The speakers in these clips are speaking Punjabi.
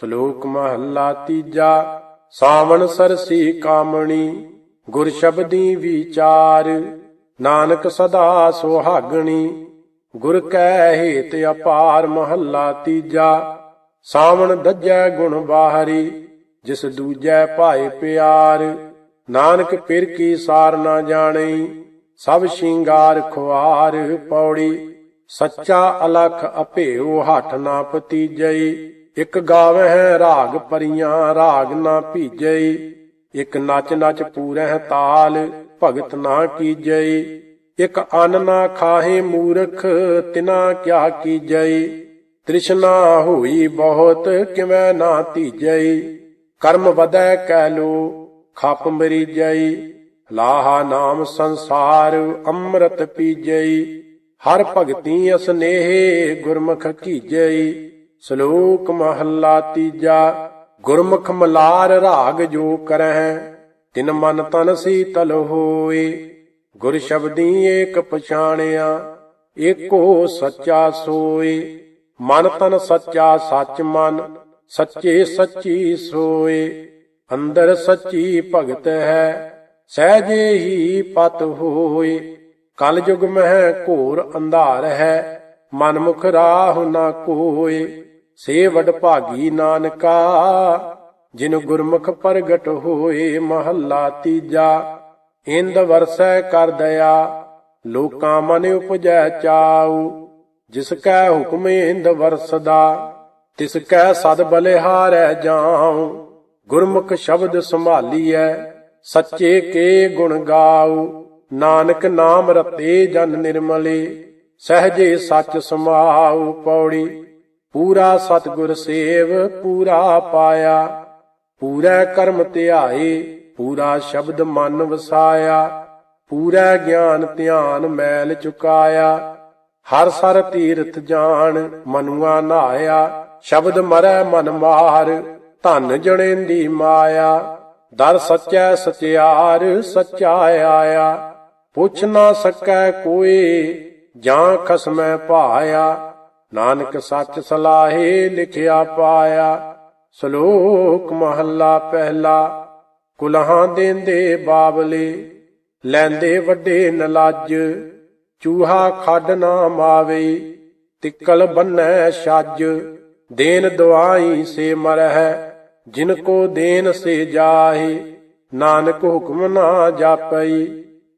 ਸ਼ਲੋਕ ਮਹੱਲਾ ਤੀਜਾ, ਸਾਵਣ ਸਰਸੀ ਕਾਮਣੀ, ਗੁਰ ਸ਼ਬਦੀ ਵਿਚਾਰ, ਨਾਨਕ ਸਦਾ ਸੁਹਾਗਣੀ, ਗੁਰ ਕੈ ਹੇਤ ਅਪਾਰ ਮਹੱਲਾ ਤੀਜਾ, ਸਾਵਣ ਦੱਜੈ ਗੁਣ ਬਾਹਰੀ, ਜਿਸ ਦੂਜੈ ਭਾਏ ਪਿਆਰ, ਨਾਨਕ ਪਿਰ ਕੀ ਸਾਰ ਨਾ ਜਾਣਈ ਸਭ ਸ਼ਿੰਗਾਰ ਖੁਆਰ ਪੌੜੀ, ਸੱਚਾ ਅਲਖ ਅਭੇਉ ਹੱਠ ਨਾ ਪਤੀਜਈ ਇਕ ਗਾਵਹਿ ਰਾਗ ਪਰੀਆਂ, ਰਾਗ ਨਾ ਭੀਜਈ। ਇਕ ਨਚ ਨਚ ਪੂਰਹਿ ਤਾਲ, ਭਗਤ ਨਾ ਕੀਜਈ। ਇਕ ਅੰਨ ਨਾ ਖਾਹੇ ਮੂਰਖ, ਤਿਨਾ ਕਿਆ ਕੀਜਈ। ਤ੍ਰਿਸ਼ਨਾ ਹੋਈ ਬਹੁਤ, ਕਿਵੇਂ ਨਾ ਧੀਜਈ। ਕਰਮ ਵਧੈ ਕਹਿ ਲੋ, ਖਪ ਮਰੀ ਜਈ ਲਾਹਾ ਨਾਮ ਸੰਸਾਰ, ਅੰਮ੍ਰਿਤ ਪੀਜਈ। ਹਰ ਭਗਤੀ ਅਸਨੇਹ ਗੁਰਮੁਖ ਕੀਜਈ। ਸ਼ਲੋਕ ਮਹੱਲਾ ਤੀਜਾ, ਗੁਰਮੁਖ ਮਲਾਰ ਰਾਗ ਜੋ ਕਰਹਿ, ਤਿਨ ਮਨ ਤਨ ਸੀਤਲ ਹੋਏ। ਗੁਰ ਸ਼ਬਦੀ ਏਕ ਪਛਾਣਿਆ, ਏਕੋ ਸੱਚਾ ਸੋਏ। ਮਨ ਤਨ ਸੱਚਾ ਸੱਚ ਮਨ, ਸੱਚੇ ਸੱਚੀ ਸੋਏ। ਅੰਦਰ ਸੱਚੀ ਭਗਤ ਹੈ, ਸਹਿਜੇ ਹੀ ਪਤ ਹੋਏ। ਕਲ ਯੁਗ ਮਹਿ ਘੋਰ ਅੰਧਾਰ ਹੈ, ਮਨ ਮੁਖ ਰਾਹ ਨਾ ਕੋਏ। ਸੇ ਵਡ ਭਾਗੀ ਨਾਨਕਾ, ਜਿਨ ਗੁਰਮੁਖ ਪ੍ਰਗਟ ਹੋਏ ਮਹੱਲਾ ਤੀਜਾ। ਇੰਦ ਵਰਸੈ ਕਰ ਦਇਆ, ਲੋਕਾਂ ਮਨ ਉਪਜੈ ਚਾਉ। ਜਿਸ ਕੈ ਹੁਕਮ ਇੰਦ ਵਰਸਦਾ, ਤਿਸ ਕੈ ਸਦ ਬਲਿਹਾਰੈ ਜਾਉ। ਗੁਰਮੁਖ ਸ਼ਬਦ ਸੰਭਾਲੀਐ, ਸੱਚੇ ਕੇ ਗੁਣ ਗਾਉ। ਨਾਨਕ ਨਾਮ ਰਤੇ ਜਨ ਨਿਰਮਲੇ, ਸਹਜੇ ਸੱਚ ਸਮਾਉ ਪੌੜੀ। ਪੂਰਾ ਸਤਗੁਰ ਸੇਵ, ਪੂਰਾ ਪਾਇਆ। ਪੂਰਾ ਕਰਮ ਧਿਆਏ, ਪੂਰਾ ਸ਼ਬਦ ਮਨ ਵਸਾਇਆ। ਪੂਰਾ ਗਿਆਨ ਧਿਆਨ ਮੈਲ ਚੁਕਾਇਆ। ਹਰ ਸਰ ਤੀਰਥ ਜਾਣ, ਮਨੁਆ ਨਾਇਆ। ਸ਼ਬਦ ਮਰੈ ਮਨ ਮਾਰ, ਧਨ ਜਣੇਂਦੀ ਮਾਇਆ। ਦਰ ਸੱਚੈ ਸਚਿਆਰ, ਸੱਚਾ ਆਇਆ। ਪੁੱਛ ਨਾ ਸਕੈ ਕੋਈ ਜਾਂ ਖਸਮੈ ਭਾਇਆ। ਨਾਨਕ ਸੱਚ ਸਲਾਹੇ ਲਿਖਿਆ ਪਾਇਆ, ਸ਼ਲੋਕ ਮਹੱਲਾ ਪਹਿਲਾ, ਕੁਲਹਾਂ ਦੇਂਦੇ ਬਾਬਲੇ, ਲੈਂਦੇ ਵੱਡੇ ਨਲਾਜ, ਚੂਹਾ ਖੱਡ ਨਾ ਮਾਵੇ, ਤਿੱਕਲ ਬੰਨੈ ਛੱਜ, ਦੇਨ ਦਵਾਈ ਸੇ ਮਰਹਿ, ਜਿਨ ਕੋ ਦੇਨ ਸੇ ਜਾਹੇ, ਨਾਨਕ ਹੁਕਮ ਨਾ ਜਾਪਈ,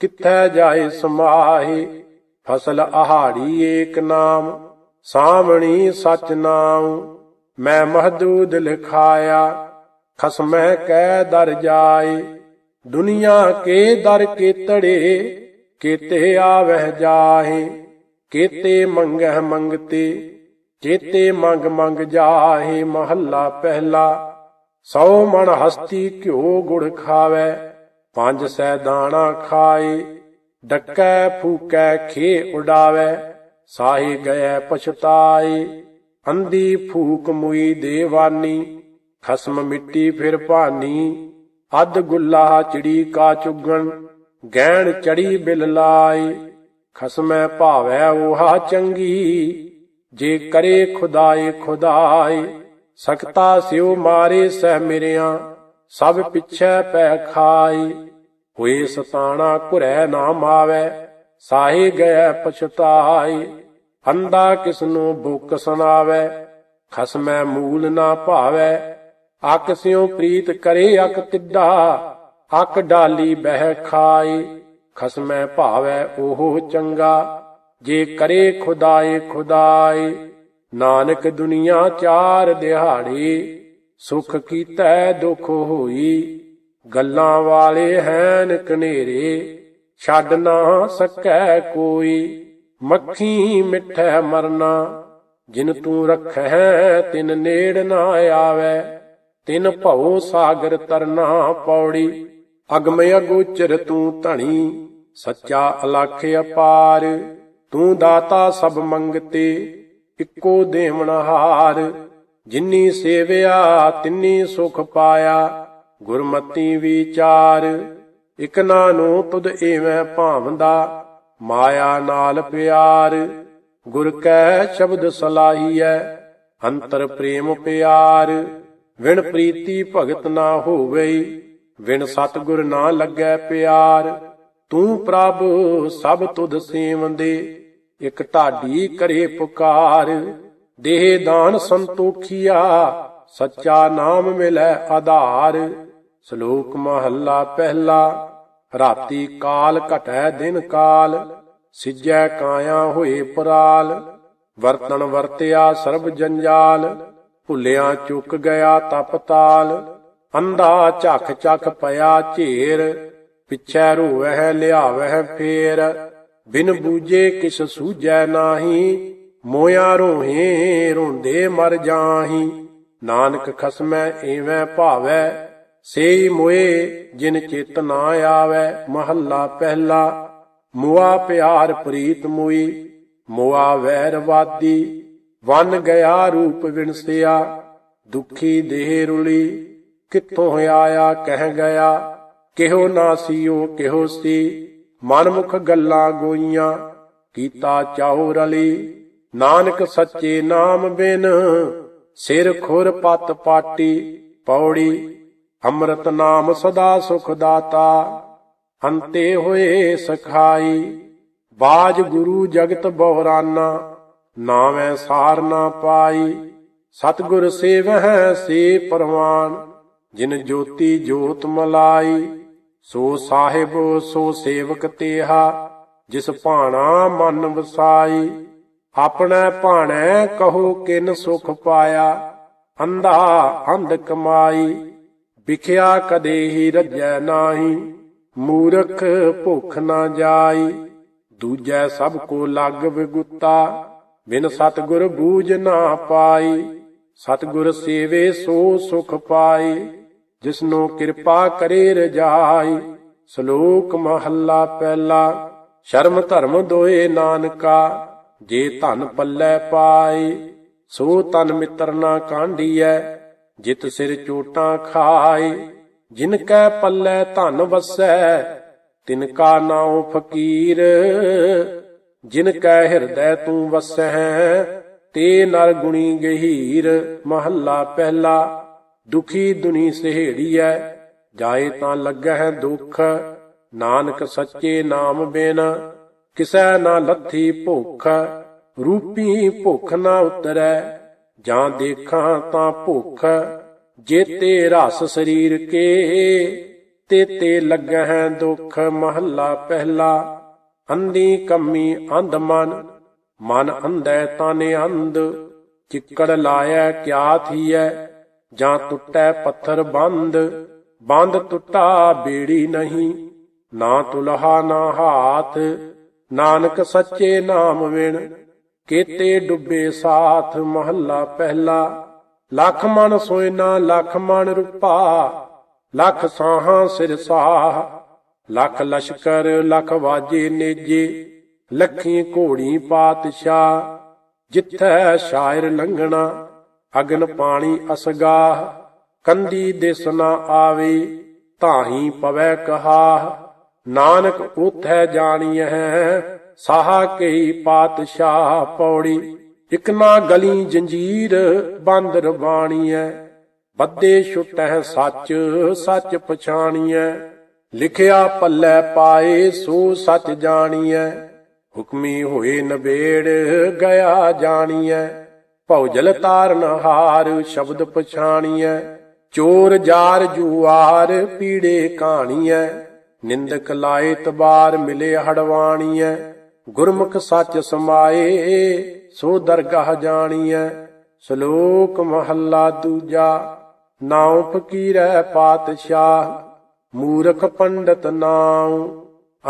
ਕਿੱਥੈ ਜਾਏ ਸਮਾਹੇ, ਫਸਲ ਆਹਾੜੀ ਏਕ ਨਾਮ ਸਾਵਣੀ ਸਚ ਨਾਮ ਮੈਂ ਮਹਦੂਦ ਲਿਖਾਇਆ, ਖਸਮੈ ਕਹਿ ਦਰ ਜਾਏ, ਦੁਨੀਆ ਕੇ ਦਰ ਕੀਤੜੇ, ਕੀਤੇ ਆਵਹਿ ਜਾਹੇ, ਕੀਤੇ ਮੰਗਹਿ ਮੰਗਤੇ, ਚੇਤੇ ਮੰਗ ਮੰਗ ਜਾਹੇ ਮਹੱਲਾ ਪਹਿਲਾ, ਸੌ ਮਣ ਹਸਤੀ ਘਿਓ ਗੁੜ ਖਾਵੇ, ਪੰਜ ਸੈ ਦਾਣਾ ਖਾਏ, ਡੱਕੈ ਫੂਕੈ ਖੇ ਉਡਾਵੇ ਸਾਹੀ ਗਏ ਪਛਤਾਏ ਅੰਦੀ ਫੂਕ ਮੁਈ ਦੇਵਾਨੀ, ਖਸਮ ਮਿੱਟੀ ਫਿਰ ਭਾਨੀ, ਅੱਧ ਗੁੱਲਾ ਚਿੜੀ ਕਾ ਚੁਗਣ, ਗਹਿਣ ਚੜੀ ਬਿਲ ਲਾਈ, ਖਸਮੈ ਭਾਵੈ ਉਹਾ ਚੰਗੀ, ਜੇ ਕਰੇ ਖੁਦਾਏ ਖੁਦਾਏ ਸਕਤਾ ਸਿਉ ਮਾਰੇ ਸਹਿ ਮੇਰਿਆਂ, ਸਭ ਪਿਛੈ ਪੈ ਖਾਈ, ਹੋਏ ਸਤਾਣਾ ਘੁਰੈ ਨਾ ਮਾਵੈ ਸਾਹੇ ਗਏ ਪਛਤਾਏ ਅੰਦਾ ਕਿਸਨੂੰ ਬੁੱਕ ਸੁਣਾਵੇ, ਖਸਮੈ ਮੂਲ ਨਾ ਭਾਵੈ। ਅਕ ਸਿਉ ਪ੍ਰੀਤ ਕਰੇ ਅਕ ਤਿੱਡਾ ਅਕ ਡਾਲੀ ਬਹਿ ਖਾਏ ਖਸਮੈ ਭਾਵੈ ਉਹ ਚੰਗਾ। ਜੇ ਕਰੇ ਖੁਦਾਏ ਖੁਦਾਏ ਨਾਨਕ ਦੁਨੀਆ ਚਾਰ ਦਿਹਾੜੀ, ਸੁਖ ਕੀਤਾ ਦੁਖ ਹੋਈ, ਗੱਲਾਂ ਵਾਲੇ ਹੈਨ ਕਨੇਰੇ। ਛੱਡ ਨਾ ਸਕੈ ਕੋਈ, ਮੱਖੀ ਮਿੱਠੈ ਮਰਨਾ। ਜਿਨ ਤੂੰ ਰਖੈ ਤਿਨ ਨੇੜ ਨਾ ਆਵੇ। ਤਿਨ ਭਉ ਸਾਗਰ ਤਰਨਾ ਪੌੜੀ। ਅਗਮ ਅਗੋਚਰ ਤੂੰ ਧਣੀ, ਸੱਚਾ ਅਲਖ ਅਪਾਰ। ਤੂੰ ਦਾਤਾ ਸਭ ਮੰਗਤੇ, ਇੱਕੋ ਦੇਵਨਹਾਰ ਜਿਨੀ ਸੇਵਿਆ, ਤਿੰਨੀ ਸੁਖ ਪਾਇਆ, ਗੁਰਮਤੀ ਵਿਚਾਰ। ਇਕ ਨਾਨੂ ਤੁਧ ਏਵੇਂ ਭਾਵੰਦਾ, ਮਾਇਆ ਨਾਲ ਪਿਆਰ। ਗੁਰ ਕੈ ਸ਼ਬਦ ਸਲਾਹੀਐ, ਅੰਤਰ ਪ੍ਰੇਮ ਪਿਆਰ। ਵਿਣ ਪ੍ਰੀਤੀ ਭਗਤ ਨਾ ਹੋਵੇ ਵਿਣ ਸਤਗੁਰ ਨਾ ਲੱਗੈ ਪਿਆਰ। ਤੂੰ ਪ੍ਰਭ ਸਭ ਤੁਧ ਸੇਵੰਦੇ, ਇਕ ਢਾਡੀ ਕਰੇ ਪੁਕਾਰ। ਦੇਹ ਦਾਨ ਸੰਤੋਖੀਆ, ਸੱਚਾ ਨਾਮ ਮਿਲੈ ਆਧਾਰ। ਸ਼ਲੋਕ ਮਹੱਲਾ ਪਹਿਲਾ, ਰਾਤੀ ਕਾਲ ਘਟੈ ਦਿਨ ਕਾਲ, ਸਿਜੈ ਕਾਇਆ ਹੋਏ ਪਰਾਲ, ਵਰਤਣ ਵਰਤਿਆ ਸਰਬ ਜੰਜਾਲ, ਭੁੱਲਿਆ ਚੁੱਕ ਗਿਆ ਤਪਤਾਲ ਅੰਧਾ ਝੱਖ ਝੱਖ ਪਿਆ ਝੇਰ, ਪਿਛੈ ਰੋਵਹਿ ਲਿਆਵਹਿ ਫੇਰ, ਬਿਨ ਬੂਝੇ ਕਿਸ ਸੂਝੈ ਨਾਹੀ, ਮੋਇਆ ਰੋਹੇ ਰੋਂਦੇ ਮਰ ਜਾਹੀ, ਨਾਨਕ ਖਸਮੈ ਏਵੈ ਭਾਵੈ ਸੇਈ ਮੋਏ ਜਿਨ ਚਿਤ ਨਾ ਆਵੈ, ਮਹੱਲਾ ਪਹਿਲਾ। ਮੁਆ ਪਿਆਰ ਪ੍ਰੀਤ ਮੁਈ, ਮੁਆ ਵੈਰਵਾਦੀ ਵਨ ਗਿਆ ਰੂਪ ਵਿਣਸਿਆ, ਦੁਖੀ ਦੇਹ ਰੁਲੀ। ਕਿੱਥੋਂ ਆਇਆ, ਕਹਿ ਗਿਆ, ਕਿਹੋ ਨਾ ਸੀਓ, ਕਿਹੋ ਸੀ। ਮਨਮੁਖ ਗੱਲਾਂ ਗੋਈਆਂ, ਕੀਤਾ ਚਾਹੋ ਰਲੀ। ਨਾਨਕ ਸੱਚੇ ਨਾਮ ਬਿਨ, ਸਿਰ ਖੁਰ ਪਤ ਪਾਟੀ, ਪੌੜੀ। ਅੰਮ੍ਰਿਤ ਨਾਮ ਸਦਾ ਸੁਖ ਦਾਤਾ, ਅੰਤੇ ਹੋਏ ਸਖਾਈ। ਬਾਜ ਗੁਰੂ ਜਗਤ ਬਹਰਾਨਾ, ਨਾਵੇਂ ਸਾਰ ਨਾ ਪਾਈ। ਸਤਗੁਰ ਸੇਵਹਿ ਸੇ ਪਰਵਾਨ, ਜਿਨ ਜੋਤੀ ਜੋਤ ਮਲਾਈ। ਸੋ ਸਾਹਿਬ, ਸੋ ਸੇਵਕ ਤੇਹਾ, ਜਿਸ ਭਾਣਾ ਮਨ ਵਸਾਈ। ਆਪਣੇ ਭਾਣੈ ਕਹੋ ਕਿਨ ਸੁਖ ਪਾਇਆ, ਅੰਧਾ ਅੰਧ ਕਮਾਈ। ਵਿਖਿਆ ਕਦੇ ਹੀ ਰੱਜੈ ਨਾਹੀ, ਮੂਰਖ ਭੁੱਖ ਨਾ ਜਾਈ। ਦੂਜੈ ਸਭ ਕੋ ਲੱਗ ਵਿਗੁੱਤਾ, ਬਿਨ ਸਤਗੁਰ ਬੂਝ ਨਾ ਪਾਈ। ਸਤਗੁਰ ਸੇਵੇ ਸੋ ਸੁਖ ਪਾਈ, ਜਿਸਨੂੰ ਕਿਰਪਾ ਕਰੇ ਰਜਾਈ। ਸ਼ਲੋਕ ਮਹੱਲਾ ਪਹਿਲਾ, ਸ਼ਰਮ ਧਰਮ ਦੋਏ ਨਾਨਕਾ, ਜੇ ਧਨ ਪੱਲੇ ਪਾਏ ਸੋ ਤਨ ਮਿੱਤਰ ਨਾ ਕਾਂਢੀਐ। ਜਿਤ ਸਿਰ ਚੋਟਾਂ ਖਾਈ, ਜਿਨ ਕੈ ਪੱਲੇ ਧਨ ਵਸੈ, ਤਿਨ ਕਾ ਨਾਉ ਫਕੀਰ। ਜਿਨ ਕੈ ਹਿਰਦੈ ਤੂੰ ਵਸੈ ਤੇ ਨਰ ਗੁਣੀ ਗਹੀਰ। ਮਹੱਲਾ ਪਹਿਲਾ, ਦੁਖੀ ਦੁਨੀ ਸਹੇੜੀਐ, ਜਾਏ ਤਾਂ ਲੱਗਹਿ ਦੁਖ। ਨਾਨਕ ਸੱਚੇ ਨਾਮ ਬਿਨ, ਕਿਸੈ ਨਾ ਲੱਥੀ ਭੁੱਖ। ਰੂਪੀ ਭੁੱਖ ਨਾ ਉਤਰੈ ਜਾਂ ਦੇਖਾਂ ਤਾਂ ਭੁੱਖ, ਜੇਤੇ ਰਸ ਸਰੀਰ ਕੇ, ਤੇ ਤੇ ਲੱਗਹਿ ਦੁਖ ਮਹੱਲਾ ਪਹਿਲਾ। ਅੰਧੀ ਕੰਮੀ ਅੰਧ ਮਨ ਮਨ ਅੰਧੈ ਤਾਨੇ ਅੰਧ। ਚਿੱਕੜ ਲਾਇਐ ਕਿਆ ਥੀਐ, ਜਾਂ ਟੁੱਟੈ ਪੱਥਰ ਬੰਦ। ਬੰਦ ਟੁੱਟਾ ਬੇੜੀ ਨਹੀਂ, ਨਾ ਤੁਲਹਾ ਨਾ ਹਾਥ, ਨਾਨਕ ਸੱਚੇ ਨਾਮ ਵਿਣ। ਕੀਤੇ ਡੁੱਬੇ ਸਾਥ ਮਹੱਲਾ ਪਹਿਲਾ। ਲੱਖ ਮਨ ਸੋਇਨਾ, ਲੱਖ ਮਨ ਰੂਪਾ। ਲੱਖ ਸਾਹਾਂ ਸਿਰ ਸਾਹ। ਲੱਖ ਲਸ਼ਕਰ, ਲੱਖ ਵਾਜੇ ਨੇਜੇ। ਲੱਖੀ ਘੋੜੀ ਪਾਤਸ਼ਾਹ। ਜਿੱਥੈ ਸ਼ਾਇਰ ਲੰਘਣਾ, ਅਗਨ ਪਾਣੀ ਅਸਗਾਹ। ਕੰਦੀ ਦਿਸ ਨਾ ਆਵੇ ਤਾਹੀ ਪਵੈ ਕਹਾ ਨਾਨਕ ਉਥੈ ਜਾਣੀਐ ਸਾਹਾ ਕਈ ਪਾਤਸ਼ਾਹ ਪੌੜੀ, ਇਕ ਨਾ ਗਲੀ ਜੰਜੀਰ ਬੰਦ ਰਬਾਣੀਐ। ਬੱਦੇ ਛੁਟੈ ਸੱਚ ਸੱਚ ਪਛਾਣੀਐ। ਲਿਖਿਆ ਪੱਲੇ ਪਾਏ ਸੋ ਸੱਚ ਜਾਣੀਐ। ਹੁਕਮੀ ਹੋਏ ਨਬੇੜ ਗਿਆ ਜਾਣੀਐ। ਭੌਜਲ ਤਾਰਨ ਹਾਰ ਸ਼ਬਦ ਪਛਾਣੀਐ। ਚੋਰ ਜਾਰ ਜੁਆਰ ਪੀੜੇ ਕਹਾਣੀਐ ਨਿੰਦਕ ਲਾਏ ਤਬਾਰ ਮਿਲੇ ਹੜਵਾਣੀਐ। ਗੁਰਮੁਖ ਸੱਚ ਸਮਾਏ, ਸੋ ਦਰਗਾਹ ਜਾਣੀਐ। ਸ਼ਲੋਕ ਮਹੱਲਾ ਦੂਜਾ ਨਾਉ ਫਕੀਰੈ ਪਾਤਸ਼ਾਹ, ਮੂਰਖ ਪੰਡਤ ਨਾਉ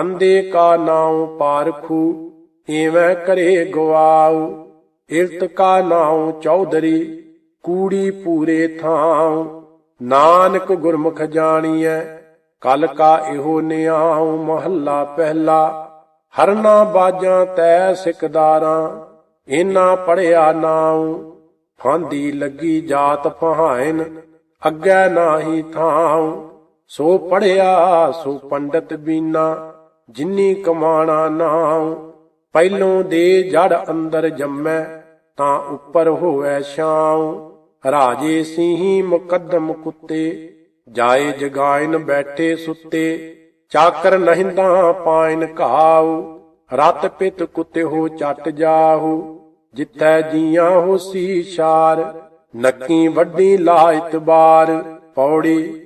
ਅੰਦੇ ਕਾ ਨਾਉ ਪਾਰਖੂ, ਏਵੇਂ ਕਰੇ ਗਵਾਉ। ਇਰਤ ਕਾ ਨਾਉ ਚੌਧਰੀ, ਕੂੜੀ ਪੂਰੇ ਥਾਉ। ਨਾਨਕ ਗੁਰਮੁਖ ਜਾਣੀਐ, ਕਲ ਕਾ ਇਹੋ ਨਿਆਉ, ਮਹੱਲਾ ਪਹਿਲਾ। ਹਰਨਾ ਬਾਜਾਂ ਤੈ ਸਿਕਦਾਰਾਂ ਇਨਾ ਪੜਿਆ ਨਾਉ, ਫਾਂਦੀ ਲੱਗੀ ਜਾਤ ਫਹਾਇਨ ਅੱਗੇ ਨਾਹੀ ਥਾਉ। ਸੋ ਪੜਿਆ ਸੋ ਪੰਡਤ ਬੀਨਾ, ਜਿੰਨੀ ਕਮਾਣਾ ਨਾਉ। ਪਹਿਲੋਂ ਦੇ ਜੜ ਅੰਦਰ ਜੰਮੈ, ਤਾਂ ਉੱਪਰ ਹੋਵੇ ਛਾਉ। ਰਾਜੇ ਸਿਹੀ ਮੁਕੱਦਮ ਕੁੱਤੇ, ਜਾਏ ਜਗਾਇਨ ਬੈਠੇ ਸੁੱਤੇ। ਚਾਕਰ ਨਹਿੰਦਾ ਪਾਇਨ ਘਾਉ, ਰਤ ਪਿਤ ਕੁੱਤੇ ਹੋ ਚੱਟ ਜਾਹੂ ਜਿੱਥੈ ਜੀਆਂ ਹੋਸੀ ਸ਼ਾਰ ਨੱਕੀ ਵੱਡੀ ਲਾਇਤ ਬਾਰ, ਪੌੜੀ